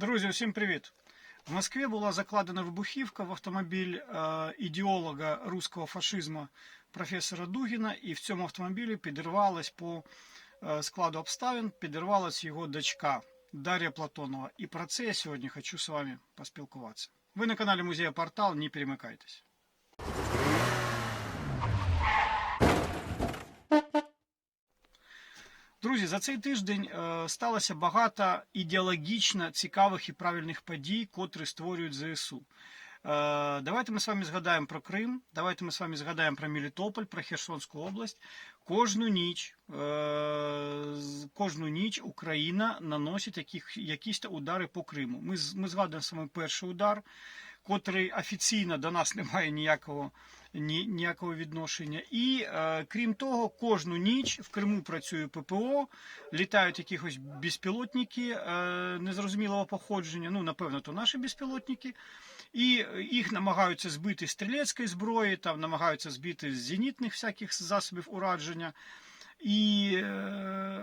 Друзі, усім привіт! В Москві була закладена вибухівка в автомобіль е, ідеолога руського фашизму професора Дугіна, і в цьому автомобілі підірвалась по е, складу обставин, підірвалась його дочка Дар'я Платонова. І про це я сьогодні хочу з вами поспілкуватися. Ви на каналі Музея Портал, не перемикайтесь. Друзі, за цей тиждень е, сталося багато ідеологічно цікавих і правильних подій, котрі створюють ЗСУ. Е, давайте ми з вами згадаємо про Крим, давайте ми з вами згадаємо про Мелітополь, про Херсонську область. Кожну ніч, е, кожну ніч Україна наносить яких, якісь удари по Криму. Ми, ми згадуємо саме перший удар, котрий офіційно до нас не має ніякого, ні, ніякого відношення. І е, крім того, кожну ніч в Криму працює ППО, літають якихось безпілотники е, незрозумілого походження. Ну, напевно, то наші безпілотники. І їх намагаються збити з стрілецької зброї, там намагаються збити з зенітних всяких засобів ураження. І е,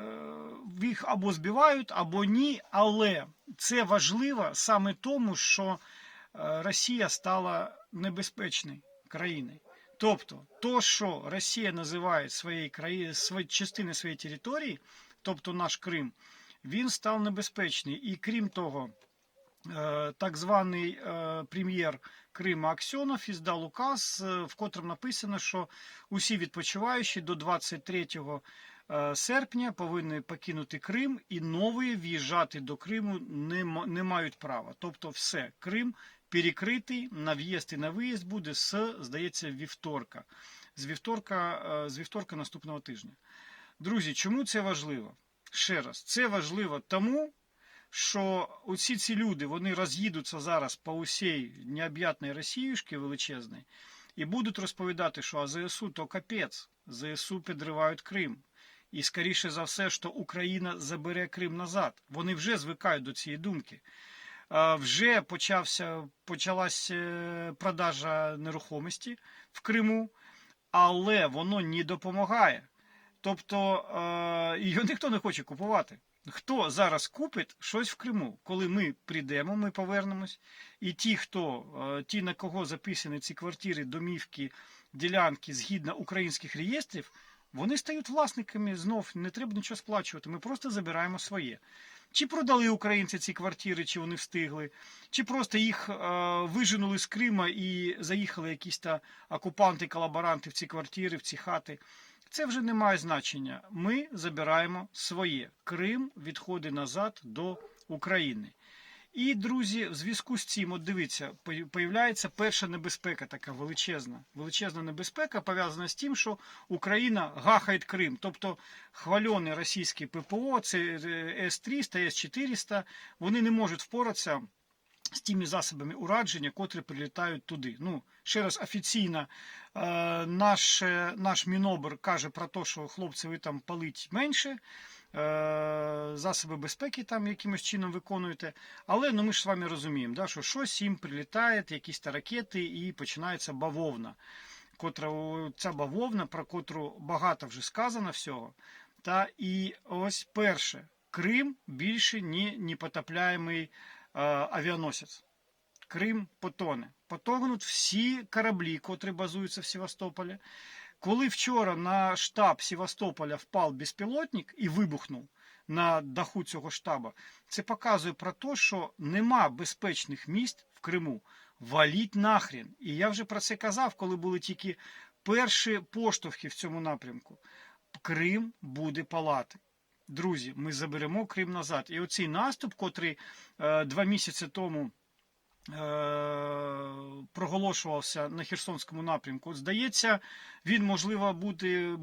їх або збивають, або ні. Але це важливо саме тому, що е, Росія стала небезпечною країною. Тобто, то, що Росія називає своєю країною, свої, частини своєї території, тобто наш Крим, він став небезпечний. І крім того, е, так званий е, прем'єр Крима Аксьонов іздав указ, е, в котрому написано, що усі відпочиваючі до 23 е, серпня повинні покинути Крим і нові в'їжджати до Криму не мають права. Тобто, все, Крим перекритий на в'їзд і на виїзд буде з, здається, вівторка. З вівторка, е, з вівторка наступного тижня. Друзі, чому це важливо? Ще раз, це важливо тому, що усі ці люди вони роз'їдуться зараз по усій необ'ятній Росіюшки величезній і будуть розповідати, що а ЗСУ то капець, ЗСУ підривають Крим. І скоріше за все, що Україна забере Крим назад. Вони вже звикають до цієї думки. Вже почався, почалась е, продажа нерухомості в Криму, але воно не допомагає. Тобто її ніхто не хоче купувати. Хто зараз купить щось в Криму, коли ми прийдемо, ми повернемось, і ті, хто ті, на кого записані ці квартири, домівки, ділянки згідно українських реєстрів, вони стають власниками знов, не треба нічого сплачувати. Ми просто забираємо своє. Чи продали українці ці квартири, чи вони встигли, чи просто їх е, виженули з Крима і заїхали якісь та окупанти, колаборанти в ці квартири, в ці хати. Це вже не має значення. Ми забираємо своє. Крим відходить назад до України. І, друзі, в зв'язку з цим, от дивіться, появляється перша небезпека, така величезна. Величезна небезпека пов'язана з тим, що Україна гахає Крим. Тобто хвальоне російське ППО, це е, С-300, С-400, вони не можуть впоратися з тими засобами ураження, котрі прилітають туди. Ну, ще раз офіційно е, наш, е, наш Мінобр каже про те, що хлопці ви там палить менше, е, засоби безпеки там якимось чином виконуєте. Але ну, ми ж з вами розуміємо, да, що щось їм прилітає, якісь та ракети, і починається бавовна. Котра, ця бавовна, про котру багато вже сказано всього. Та і ось перше, Крим більше не непотопляємий е, авіаносець. Крим потоне. Потонуть всі кораблі, котрі базуються в Севастополі. Коли вчора на штаб Севастополя впав безпілотник і вибухнув на даху цього штабу, це показує про те, що нема безпечних місць в Криму. Валіть нахрен. І я вже про це казав, коли були тільки перші поштовхи в цьому напрямку. Крим буде палати. Друзі, ми заберемо Крим назад. І оцей наступ, котрий е, два місяці тому проголошувався на Херсонському напрямку, здається, він можливо бути,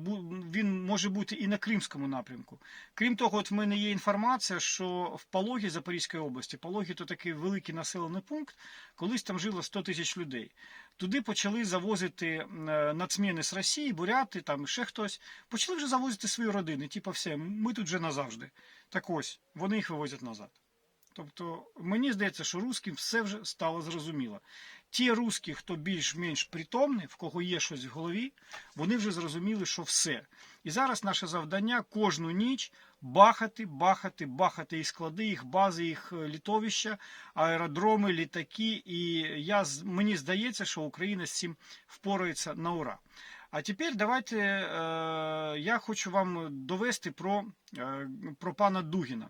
він може бути і на Кримському напрямку. Крім того, от в мене є інформація, що в Пологі Запорізької області, Пологі то такий великий населений пункт, колись там жило 100 тисяч людей. Туди почали завозити е, нацміни з Росії, буряти, там ще хтось. Почали вже завозити свої родини. Типа, все, ми тут вже назавжди. Так ось, вони їх вивозять назад. Тобто, мені здається, що русським все вже стало зрозуміло. Ті русські, хто більш-менш притомний, в кого є щось в голові, вони вже зрозуміли, що все. І зараз наше завдання кожну ніч бахати, бахати, бахати їх склади, їх бази, їх е, літовища, аеродроми, літаки. І я, мені здається, що Україна з цим впорається на ура. А тепер давайте е, я хочу вам довести про, е, про пана Дугіна.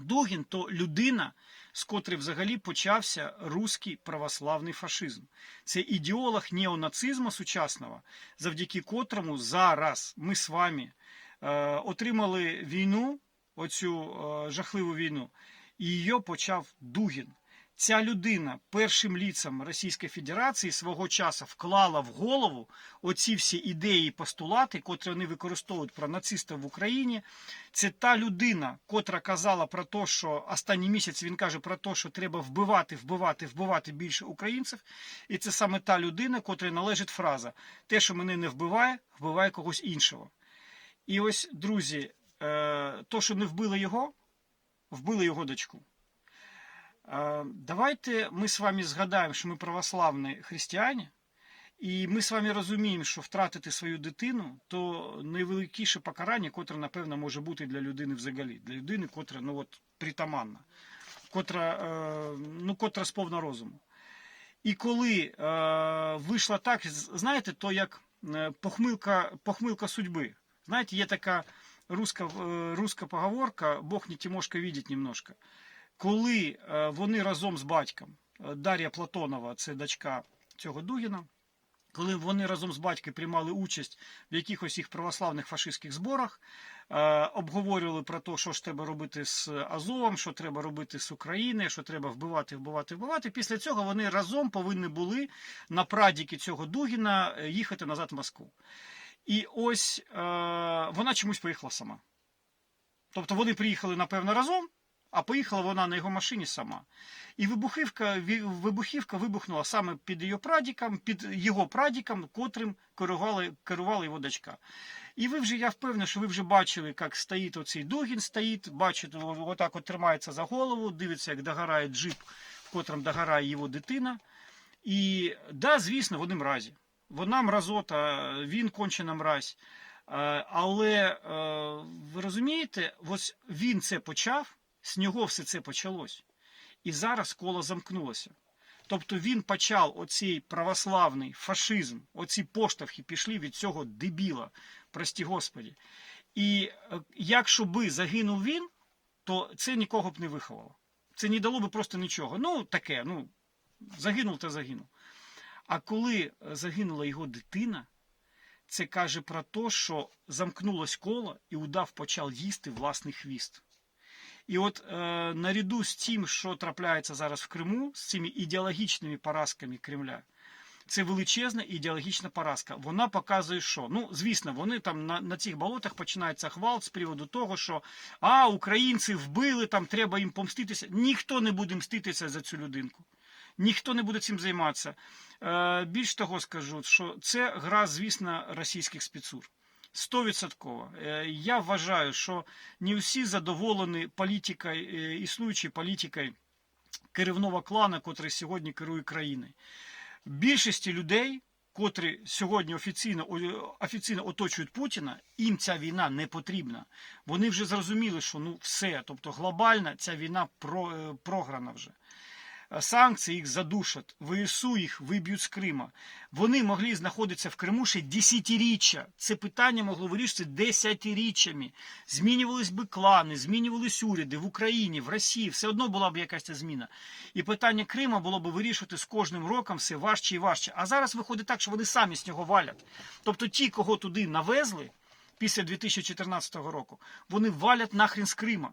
Дугін то людина, з котрої взагалі почався руський православний фашизм. Це ідеолог неонацизму сучасного, завдяки котрому зараз ми з вами е, отримали війну, оцю е, жахливу війну, і її почав Дугін. Ця людина першим ліцем Російської Федерації свого часу вклала в голову оці всі ідеї і постулати, котрі вони використовують про нацистів в Україні. Це та людина, котра казала про те, що останній місяць він каже про те, що треба вбивати, вбивати, вбивати більше українців. І це саме та людина, котрій належить фраза: те, що мене не вбиває, вбиває когось іншого. І ось, друзі, е, то, що не вбили його, вбили його дочку. Давайте ми з вами згадаємо, що ми православні християни, і ми з вами розуміємо, що втратити свою дитину то найвеликіше покарання, котре, напевно, може бути для людини взагалі, для людини, котра ну, от, притаманна, котра, е, ну, котра сповна розуму. І коли е, вийшло так, знаєте, то як е, похмилка, похмилка судьби. Знаєте, є така руська, руська поговорка Бог не Тимошка видить немножко. Коли е, вони разом з батьком, е, Дар'я Платонова, це дочка цього Дугіна, коли вони разом з батьком приймали участь в якихось їх православних фашистських зборах, е, обговорювали про те, що ж треба робити з Азовом, що треба робити з України, що треба вбивати, вбивати, вбивати. Після цього вони разом повинні були на прадіки цього Дугіна їхати назад в Москву. І ось вона чомусь поїхала сама. Тобто вони приїхали, напевно, разом, а поїхала вона на його машині сама. І вибухівка, вибухівка вибухнула саме під її прадіком, під його прадіком, котрим керувала, керувала його дочка. І ви вже, я впевнений, що ви вже бачили, як стоїть оцей Дугін, стоїть, бачите, отак от тримається за голову, дивиться, як догорає джип, в котрому догорає його дитина. І да, звісно, вони мразі. Вона мразота, він кончена мразь. Е, Але е, ви розумієте, ось він це почав, з нього все це почалось. І зараз коло замкнулося. Тобто він почав оцей православний фашизм, оці поштовхи пішли від цього дебіла, прості Господі. І е, якщо би загинув він, то це нікого б не виховало. Це не дало би просто нічого. Ну, таке, ну, загинув та загинув. А коли е, загинула його дитина, це каже про те, що замкнулось коло і удав почав їсти власний хвіст. І от е, наряду з тим, що трапляється зараз в Криму, з цими ідеологічними поразками Кремля, це величезна ідеологічна поразка. Вона показує, що ну звісно, вони там на, на цих болотах починається хвалт з приводу того, що а українці вбили, там треба їм помститися. Ніхто не буде мститися за цю людинку. Ніхто не буде цим займатися. Е, більш того скажу, що це гра, звісно, російських спецур. Стовідсотково. Е, Я вважаю, що не всі задоволені політикою, е, існуючою політикою керівного клана, котрий сьогодні керує країною. Більшості людей, котрі сьогодні офіційно, офіційно оточують Путіна, їм ця війна не потрібна. Вони вже зрозуміли, що ну все, тобто глобально ця війна е, програна вже. Санкції їх задушать, ВСУ їх виб'ють з Крима. Вони могли знаходитися в Криму ще десятиріччя. Це питання могло вирішитися десятиріччями. Змінювались би клани, змінювались уряди в Україні, в Росії, все одно була б якась ця зміна. І питання Крима було б вирішувати з кожним роком все важче і важче. А зараз виходить так, що вони самі з нього валять. Тобто ті, кого туди навезли після 2014 року, вони валять нахрен з Крима.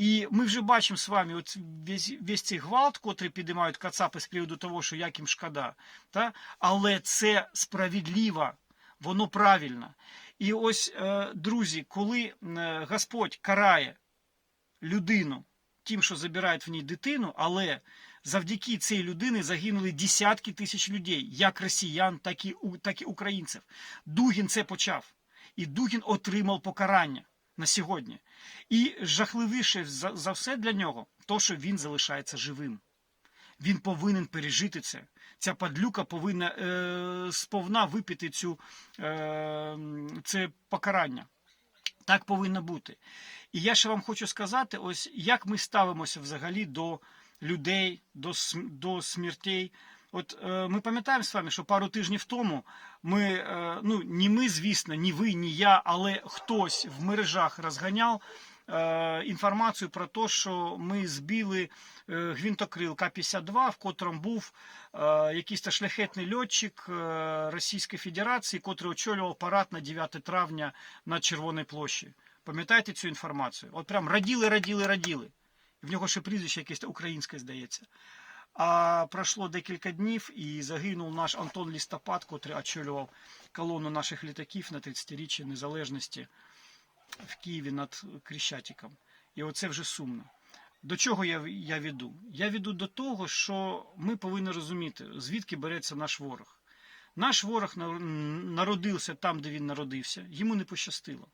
І ми вже бачимо з вами от весь, весь цей гвалт, котрий підіймають кацапи з приводу того, що як їм шкода. Та? Але це справедливо, воно правильно. І ось, е, друзі, коли е, Господь карає людину тим, що забирають в ній дитину, але завдяки цій людині загинули десятки тисяч людей, як росіян, так і, так і українців. Дугін це почав. І Дугін отримав покарання. На сьогодні. І жахливіше за, все для нього, то, що він залишається живим. Він повинен пережити це. Ця падлюка повинна е, сповна випити цю, е, це покарання. Так повинно бути. І я ще вам хочу сказати, ось як ми ставимося взагалі до людей, до, до смертей. От е, ми пам'ятаємо з вами, що пару тижнів тому ми, е, ну ні ми, звісно, ні ви, ні я, але хтось в мережах розганяв е, інформацію про те, що ми збили е, гвинтокрил К-52, в котрому був е, якийсь шляхетний льотчик е, Російської Федерації, котрий очолював парад на 9 травня на Червоній площі. Пам'ятаєте цю інформацію? От прям раділи, раділи, раділи. В нього ще прізвище якесь українське, здається. А пройшло декілька днів і загинув наш Антон Лістопад, котрий очолював колону наших літаків на 30-річчя незалежності в Києві над Крещатиком. І оце вже сумно. До чого я, я веду? Я веду до того, що ми повинні розуміти, звідки береться наш ворог. Наш ворог народився там, де він народився, йому не пощастило.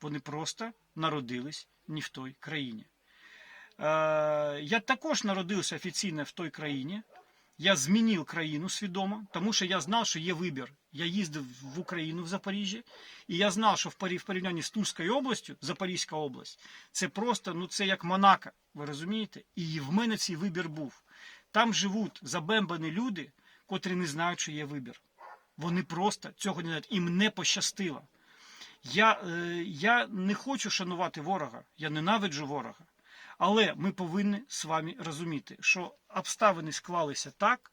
Вони просто народились не в той країні. Е, я також народився офіційно в той країні. Я змінив країну свідомо, тому що я знав, що є вибір. Я їздив в Україну в Запоріжжя, і я знав, що в порівнянні з Тульською областю, Запорізька область, це просто ну це як Монако, ви розумієте? І в мене цей вибір був. Там живуть забембані люди, котрі не знають, що є вибір. Вони просто цього не знають. Їм не пощастило. Я, е, я не хочу шанувати ворога, я ненавиджу ворога. Але ми повинні з вами розуміти, що обставини склалися так,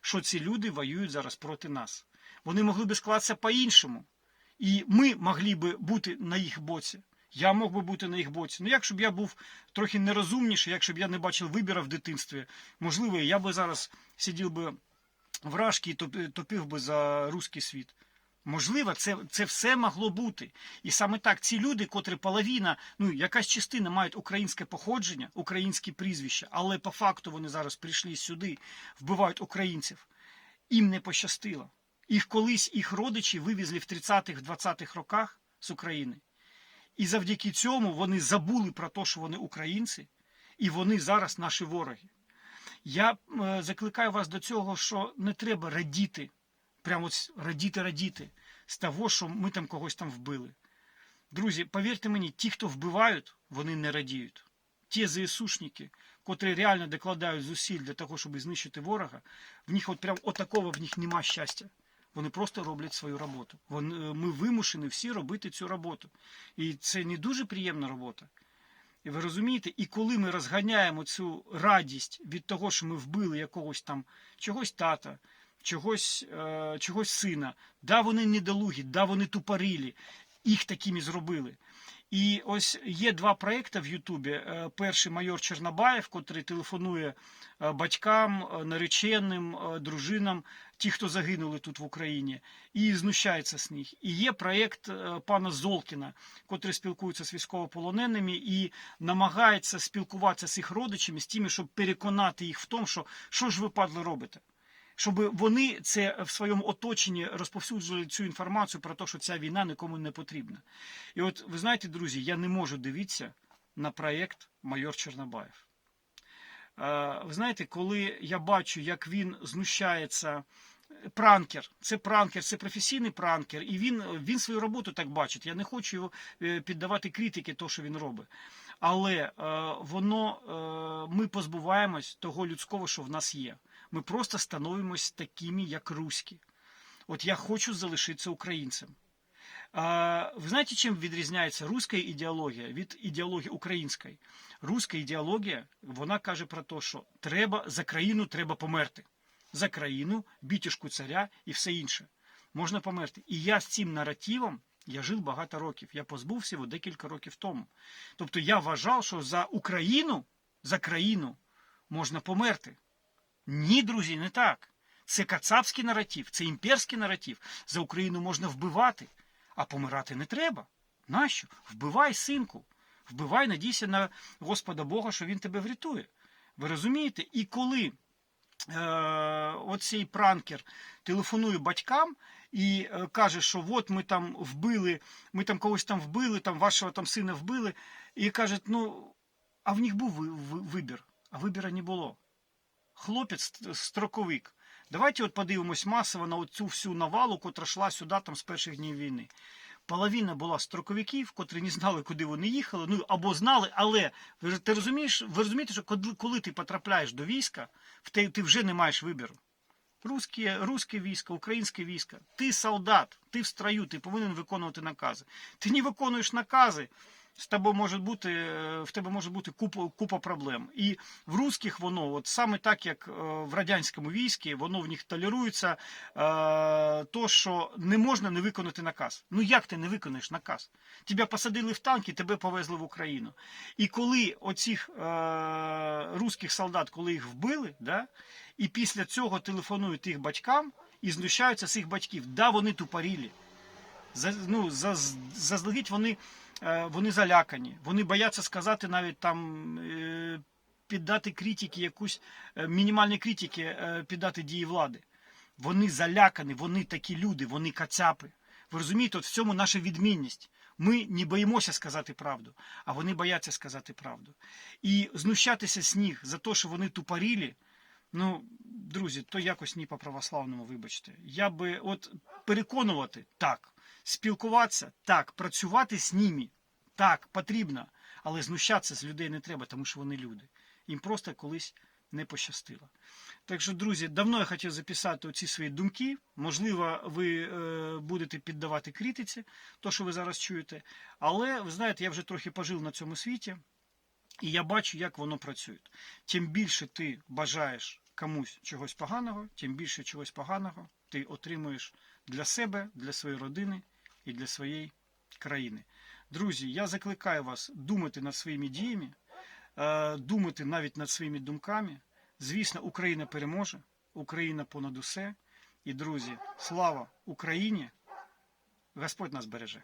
що ці люди воюють зараз проти нас. Вони могли би склатися по-іншому. І ми могли би бути на їх боці. Я мог би бути на їх боці. Ну, якщо б я був трохи нерозумніший, якщо б я не бачив вибіру в дитинстві, можливо, я би зараз сидів би в рашки і топив би за руський світ. Можливо, це, це все могло бути. І саме так, ці люди, котрі половина, ну якась частина мають українське походження, українські прізвища, але по факту вони зараз прийшли сюди, вбивають українців. Їм не пощастило. Їх колись їх родичі вивезли в 30-х, 20-х роках з України. І завдяки цьому вони забули про те, що вони українці, і вони зараз наші вороги. Я е, закликаю вас до цього, що не треба радіти, прямо ось радіти, радіти з того, що ми там когось там вбили. Друзі, повірте мені, ті, хто вбивають, вони не радіють. Ті ЗСУшники, котрі реально докладають зусиль для того, щоб знищити ворога, в них от прям отакого в них нема щастя. Вони просто роблять свою роботу. Е, ми вимушені всі робити цю роботу. І це не дуже приємна робота. І ви розумієте, і коли ми розганяємо цю радість від того, що ми вбили якогось там чогось тата, чогось, е, чогось сина, да, вони недолугі, да, вони тупорилі, їх такими зробили. І ось є два проекти в Ютубі. Е, Перший майор Чернобаєв, котрий телефонує е, батькам, е, нареченим, дружинам, ті, хто загинули тут в Україні, і знущається з них. І є проєкт е, пана Золкіна, котрий спілкується з військовополоненими і намагається спілкуватися з їх родичами, з тими, щоб переконати їх в тому, що що ж ви падли робите. Щоб вони це в своєму оточенні розповсюджували цю інформацію про те, що ця війна нікому не потрібна. І от ви знаєте, друзі, я не можу дивитися на проєкт майор Чорнобаєв. Ви знаєте, коли я бачу, як він знущається, пранкер, це пранкер, це професійний пранкер, і він, він свою роботу так бачить. Я не хочу його е, піддавати критики, того, що він робить. Але е, воно е, ми позбуваємось того людського, що в нас є. Ми просто становимось такими, як руські. От я хочу залишитися українцем. А, Ви знаєте, чим відрізняється руська ідеологія від ідеології української? Руська ідеологія вона каже про те, що треба за країну треба померти. За країну, бітюшку царя і все інше. Можна померти. І я з цим наративом я жив багато років. Я позбувся його декілька років тому. Тобто я вважав, що за Україну, за країну можна померти. Ні, друзі, не так. Це кацапський наратив, це імперський наратив. За Україну можна вбивати, а помирати не треба. Нащо? Вбивай, синку. Вбивай, надійся на Господа Бога, що Він тебе врятує. Ви розумієте? І коли е, оцей пранкер телефонує батькам і е, каже, що от ми там вбили, ми там когось там вбили, там вашого там сина вбили, і каже, ну, а в них був ви- ви- вибір, а вибіра не було. Хлопець строковик. Давайте от подивимось масово на цю всю навалу, котра йшла сюди там з перших днів війни. Половина була строковиків, котрі не знали, куди вони їхали. Ну або знали, але ти розумієш, ви розумієте, що коли, ти потрапляєш до війська, ти вже не маєш вибору. Русське, русське військо, українське військо. Ти солдат, ти в строю, ти повинен виконувати накази. Ти не виконуєш накази, з тобою може бути, е, в тебе може бути купа, купа проблем. І в русських воно, от саме так як е, в радянському війську, воно в них толерується, е, то, що не можна не виконати наказ. Ну як ти не виконаєш наказ? Тебе посадили в танк і тебе повезли в Україну. І коли оцих русських солдат, коли їх вбили, да, і після цього телефонують їх батькам і знущаються з їх батьків. Да, вони тупорілі. За, ну, за, заздалегідь вони, вони залякані. Вони бояться сказати навіть там. Е, піддати критики, якусь е, мінімальні критики е, піддати дії влади. Вони залякані, вони такі люди, вони кацапи. Ви розумієте, от в цьому наша відмінність. Ми не боїмося сказати правду, а вони бояться сказати правду. І знущатися з них за те, що вони тупорілі, ну, друзі, то якось не по-православному, вибачте. Я би от переконувати так, спілкуватися так, працювати з ними так, потрібно, але знущатися з людей не треба, тому що вони люди. Їм просто колись не пощастило. Так що, друзі, давно я хотів записати оці свої думки. Можливо, ви е, будете піддавати критиці, то, що ви зараз чуєте. Але ви знаєте, я вже трохи пожив на цьому світі, і я бачу, як воно працює. Чим більше ти бажаєш комусь чогось поганого, тим більше чогось поганого ти отримуєш для себе, для своєї родини і для своєї країни. Друзі, я закликаю вас думати над своїми діями, е, думати навіть над своїми думками. Звісно, Україна переможе, Україна понад усе. І, друзі, слава Україні! Господь нас береже.